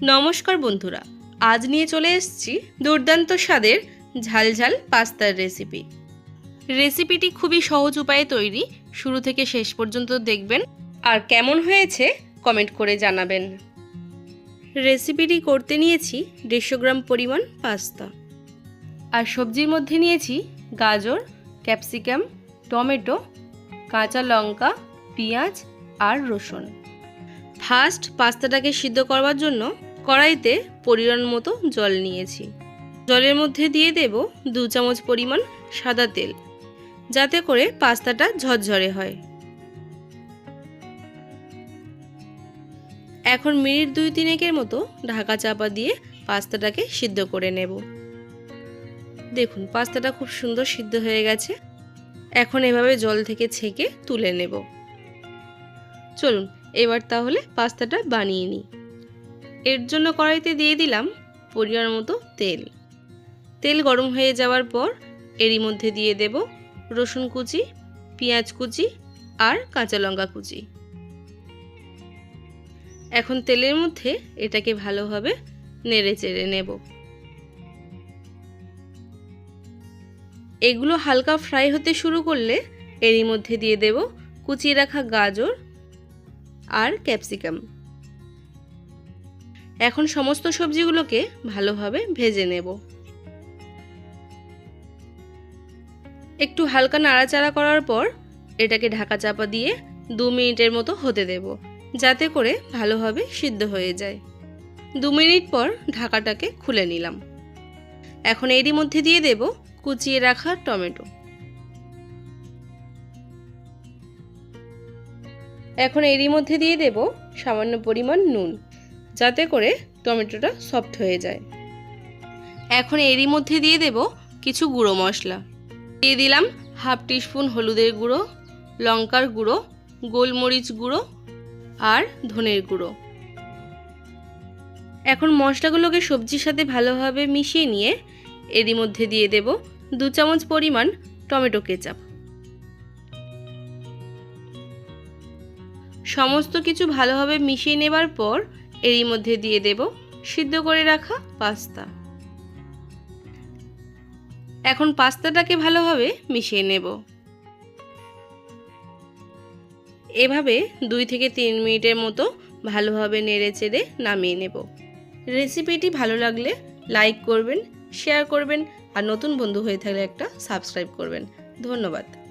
নমস্কার বন্ধুরা, আজ নিয়ে চলে এসেছি দুর্দান্ত স্বাদের ঝালঝাল পাস্তার রেসিপি রেসিপিটি খুবই সহজ উপায়ে তৈরি, শুরু থেকে শেষ পর্যন্ত দেখবেন আর কেমন হয়েছে কমেন্ট করে জানাবেন। রেসিপিটি করতে নিয়েছি দেড়শো গ্রাম পরিমাণ পাস্তা। আর সবজির মধ্যে নিয়েছি গাজর ক্যাপসিকাম টমেটো, কাঁচা লঙ্কা, পেঁয়াজ আর রসুন। ফার্স্ট পাস্তাটাকে সিদ্ধ করবার জন্য কড়াইতে পরিমাণ মতো জল নিয়েছি। জলের মধ্যে দিয়ে দেব দু চামচ পরিমাণ সাদা তেল, যাতে করে পাস্তাটা ঝরঝরে হয়। এখন মিনিট দুই তিনেকের মতো ঢাকা চাপা দিয়ে পাস্তাটাকে সিদ্ধ করে নেব। দেখুন, পাস্তাটা খুব সুন্দর সিদ্ধ হয়ে গেছে। এখন এভাবে জল থেকে ছেঁকে তুলে নেব। চলুন, এবার তাহলে পাস্তাটা বানিয়ে নিই। এর জন্য কড়াইতে দিয়ে দিলাম পরিমাণ মতো তেল। তেল গরম হয়ে যাওয়ার পর এরই মধ্যে দিয়ে দেব রসুন কুচি, পেঁয়াজ কুচি আর কাঁচা লঙ্কা কুচি। এখন তেলের মধ্যে এটাকে ভালোভাবে নেড়ে চেড়ে নেব। এগুলো হালকা ফ্রাই হতে শুরু করলে এরই মধ্যে দিয়ে দেব কুচিয়ে রাখা গাজর আর ক্যাপসিকাম। এখন সমস্ত সবজিগুলোকে ভালোভাবে ভেজে নেব। একটু হালকা নাড়াচাড়া করার পর এটাকে ঢাকা চাপা দিয়ে দু মিনিটের মতো হতে দেব, যাতে করে ভালোভাবে সিদ্ধ হয়ে যায়। দু মিনিট পর ঢাকাটাকে খুলে নিলাম। এখন এরই মধ্যে দিয়ে দেব কুচিয়ে রাখা টমেটো। এখন এরই মধ্যে দিয়ে দেব সামান্য পরিমাণ নুন। যাতে করে টমেটোটা সফট হয়ে যায়। এখন এরই মধ্যে দিয়ে দেব কিছু গুঁড়ো মশলা। দিয়ে দিলাম হাফ টিস্পুন হলুদের গুঁড়ো, লঙ্কার গুঁড়ো, গোলমরিচ গুঁড়ো আর ধনের গুঁড়ো। এখন মশলাগুলোকে সবজির সাথে ভালোভাবে মিশিয়ে নিয়ে এরই মধ্যে দিয়ে দেব দু চামচ পরিমাণ টমেটো কেচাপ। সমস্ত কিছু ভালোভাবে মিশিয়ে নেবার পর এরই মধ্যে দিয়ে দেব সিদ্ধ করে রাখা পাস্তা। এখন পাস্তাটাকে ভালোভাবে মিশিয়ে নেব। এভাবে দুই থেকে তিন মিনিটের মতো ভালোভাবে নেড়ে চেড়ে নামিয়ে নেব। রেসিপিটি ভালো লাগলে লাইক করবেন, শেয়ার করবেন আর নতুন বন্ধু হয়ে থাকলে একটা সাবস্ক্রাইব করবেন। ধন্যবাদ।